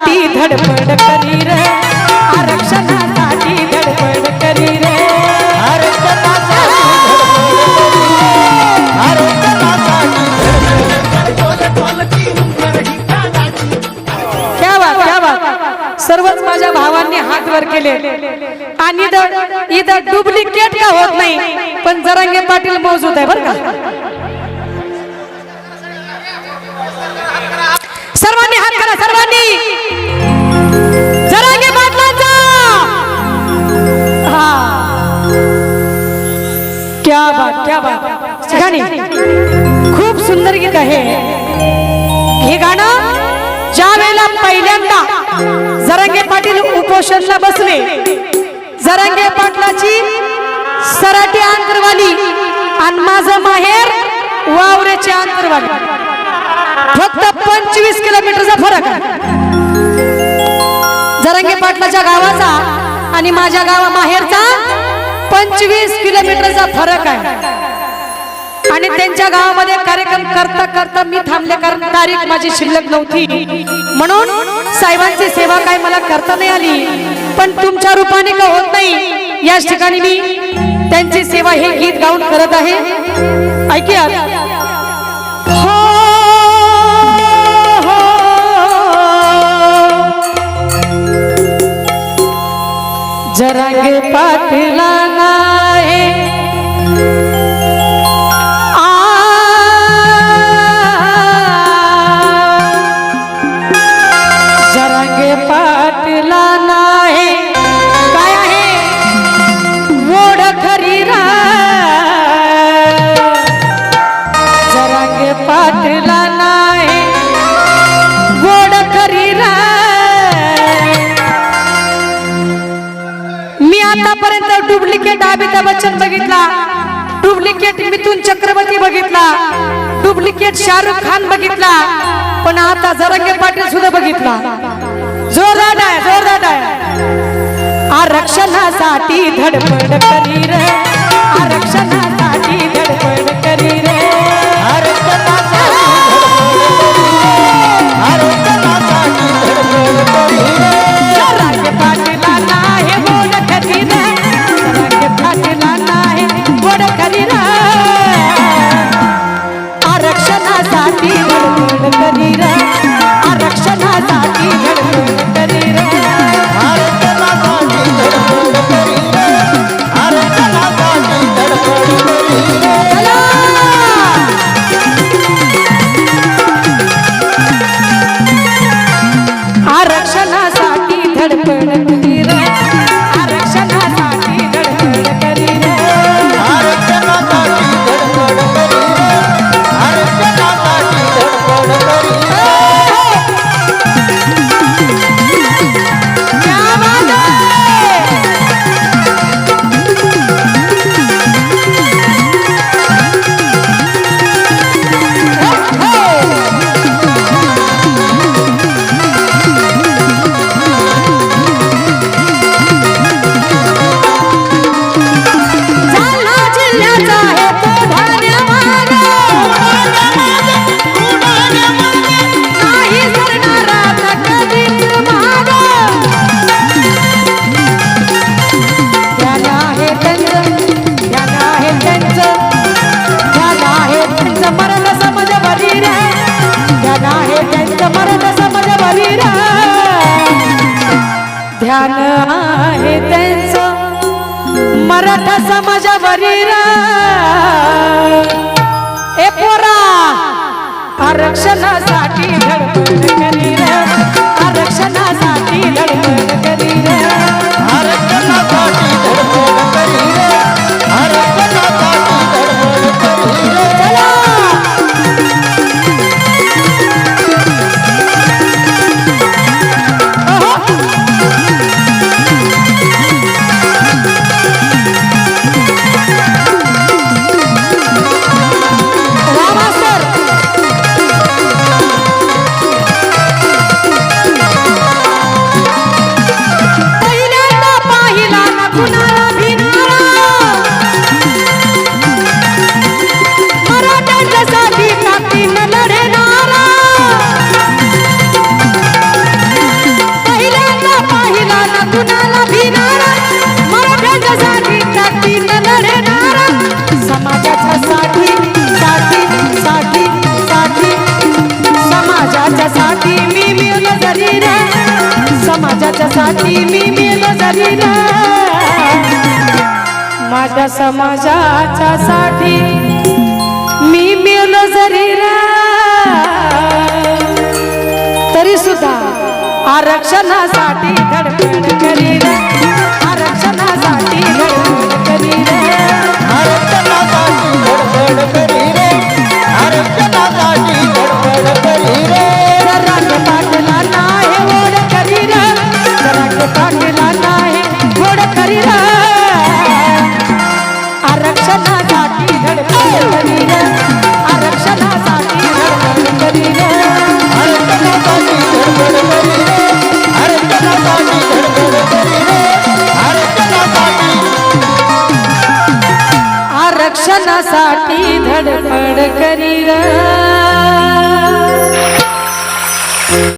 ती धडपड करी रे. आरक्षणासाठी धडपड करी रे. क्या बात क्या बात सर्वच माझ्या भावांनी हात वर केले. आणि इथं डुप्लिकेट का होत नाही? पण जरांगे पाटील मौजूद आहे बरं का? सर्वांनी हात करा सर्वांनी. जरांगे पाटलांचा हा. क्या बात क्या बात. गाणी. खूप सुंदर गीत आहे. हे गाणं ज्या वेळेला पहिल्यांदा जरांगे पाटील उपोषणला बसले जरांगे पाटलाची सराटी अंतरवाली आणि माझं माहेर वावरेची अंतरवाली फक्त पंचवीस किलोमीटरचा फरक आहे. जरांगे पाटलाच्या गावाचा आणि माझ्या गावा माहेरचा पंचवीस किलोमीटरचा फरक आहे. आणि त्यांच्या गावामध्ये कार्यक्रम करता करता मी थांबले कारण तारीख माझी शिल्लक नव्हती. म्हणून साहेबांची सेवा काय मला करता नाही आली. पण तुमच्या रूपाने का होत नाही याच ठिकाणी मी त्यांची सेवा हे गीत गाऊन करत आहे. ऐकूया जरांगे पाटला नाही जरांगे पाटला आतापर्यंत डुप्लिकेट अमिताभ बच्चन बघितला. डुप्लिकेट मिथुन चक्रवर्ती बघितला. डुप्लिकेट शाहरुख खान बघितला. पण आता जरंगे पाटील सुद्धा बघितला. जोरदार आहे जोरदार आहे आरक्षणासाठी धडपड करी रे. त्यांचं मरण समज बरी रे. त्याला आहे त्यांचं मरण समज बरी रे. ध्यान आहे त्यांचं मराठा समाजावरील ए पोरा आरक्षणासाठी धडपड करी आरक्षणासाठी धडपड करी साठी मी मेलो जरीला माझ्या समाजाच्या साठी मी मेलो जरीला तरी सुद्धा आरक्षणासाठी धडपड करीला कोणासाठी धडपड करी रा